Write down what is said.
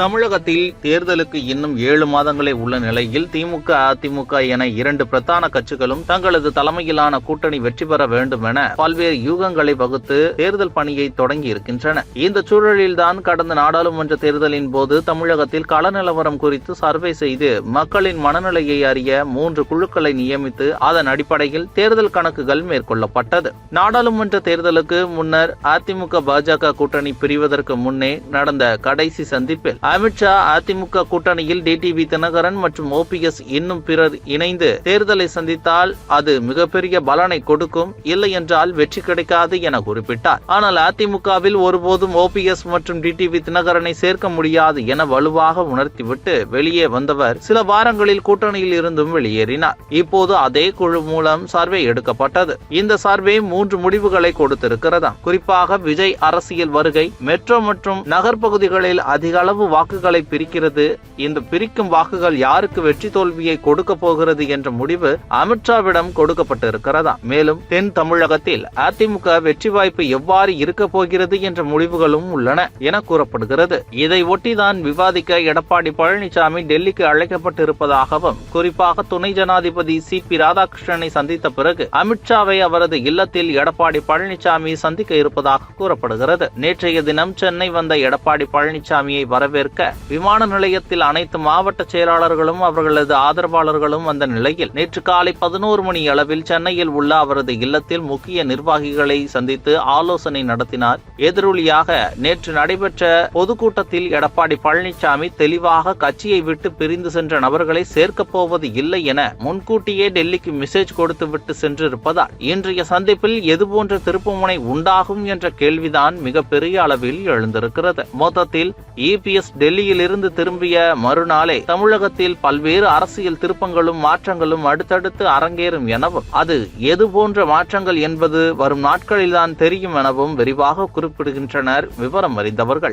தமிழகத்தில் தேர்தலுக்கு இன்னும் ஏழு மாதங்களே உள்ள நிலையில் திமுக அதிமுக என இரண்டு பிரதான கட்சிகளும் தங்களது தலைமையிலான கூட்டணி வெற்றி பெற வேண்டும் என பல்வேறு யூகங்களை வகுத்து தேர்தல் பணியை தொடங்கி இருக்கின்றன. இந்த சூழலில்தான் கடந்த நாடாளுமன்ற தேர்தலின் போது தமிழகத்தில் கள நிலவரம் குறித்து சர்வே செய்து மக்களின் மனநிலையை அறிய மூன்று குழுக்களை நியமித்து அதன் அடிப்படையில் தேர்தல் கணக்குகள் மேற்கொள்ளப்பட்டது. நாடாளுமன்ற தேர்தலுக்கு முன்னர் அதிமுக பாஜக கூட்டணி பிரிவதற்கு முன்னே நடந்த கடைசி சந்திப்பில் அமித்ஷா அதிமுக கூட்டணியில் டிடிவி தினகரன் மற்றும் ஓபிஎஸ் இன்னும் பிறர் இணைந்து தேர்தலை சந்தித்தால் அது மிகப்பெரிய பலனை கொடுக்கும் இல்லை என்றால் வெற்றி கிடைக்காது என குறிப்பிட்டார். ஆனால் அதிமுகவில் ஒருபோதும் ஓபிஎஸ் மற்றும் டிடிவி தினகரனை சேர்க்க முடியாது என வலுவாக உணர்த்திவிட்டு வெளியே வந்தவர் சில வாரங்களில் கூட்டணியில் இருந்தும் வெளியேறினார். இப்போது அதே குழு மூலம் சர்வே எடுக்கப்பட்டது. இந்த சர்வே மூன்று முடிவுகளை கொடுத்திருக்கிறதாம். குறிப்பாக விஜய் அரசியல் வருகை மெட்ரோ மற்றும் நகர்ப்பகுதிகளில் அதிக அளவு வாக்குகளை பிரிக்கிறது. இந்த பிரிக்கும் வாக்குகள் யாருக்கு வெற்றி தோல்வியை கொடுக்க போகிறது என்ற முடிவு அமித்ஷாவிடம் கொடுக்கப்பட்டிருக்கிறதா. மேலும் தென் தமிழகத்தில் அதிமுக வெற்றி வாய்ப்பு எவ்வாறு இருக்க போகிறது என்ற முடிவுகளும் உள்ளன என கூறப்படுகிறது. இதை ஒட்டிதான் விவாதிக்க எடப்பாடி பழனிசாமி டெல்லிக்கு அழைக்கப்பட்டிருப்பதாகவும் குறிப்பாக துணை ஜனாதிபதி சி பி ராதாகிருஷ்ணனை சந்தித்த பிறகு அமித்ஷாவை அவரது இல்லத்தில் எடப்பாடி பழனிசாமி சந்திக்க இருப்பதாக கூறப்படுகிறது. நேற்றைய தினம் சென்னை வந்த எடப்பாடி பழனிசாமியை வரவேற்க விமான நிலையத்தில் அனைத்து மாவட்ட செயலாளர்களும் அவர்களது ஆதரவாளர்களும் வந்த நிலையில் நேற்று காலை பதினோரு மணி அளவில் சென்னையில் உள்ள அவரது இல்லத்தில் முக்கிய நிர்வாகிகளை சந்தித்து ஆலோசனை நடத்தினார். எதிரொலியாக நேற்று நடைபெற்ற பொதுக்கூட்டத்தில் எடப்பாடி பழனிசாமி தெளிவாக கட்சியை விட்டு பிரிந்து சென்ற நபர்களை சேர்க்கப் போவது இல்லை என முன்கூட்டியே டெல்லிக்கு மெசேஜ் கொடுத்துவிட்டு சென்றிருப்பதால் இன்றைய சந்திப்பில் எதுபோன்ற திருப்புமுனை உண்டாகும் என்ற கேள்விதான் மிகப்பெரிய அளவில் எழுந்திருக்கிறது. மொத்தத்தில் இபிஎஸ் டெல்லியில் இருந்து திரும்பிய மறுநாளே தமிழகத்தில் பல்வேறு அரசியல் திருப்பங்களும் மாற்றங்களும் அடுத்தடுத்து அரங்கேறும் எனவும் அது எது போன்ற மாற்றங்கள் என்பது வரும் நாட்களில்தான் தெரியும் எனவும் விரிவாக குறிப்பிடுகின்றனர் விவரம் அறிந்தவர்கள்.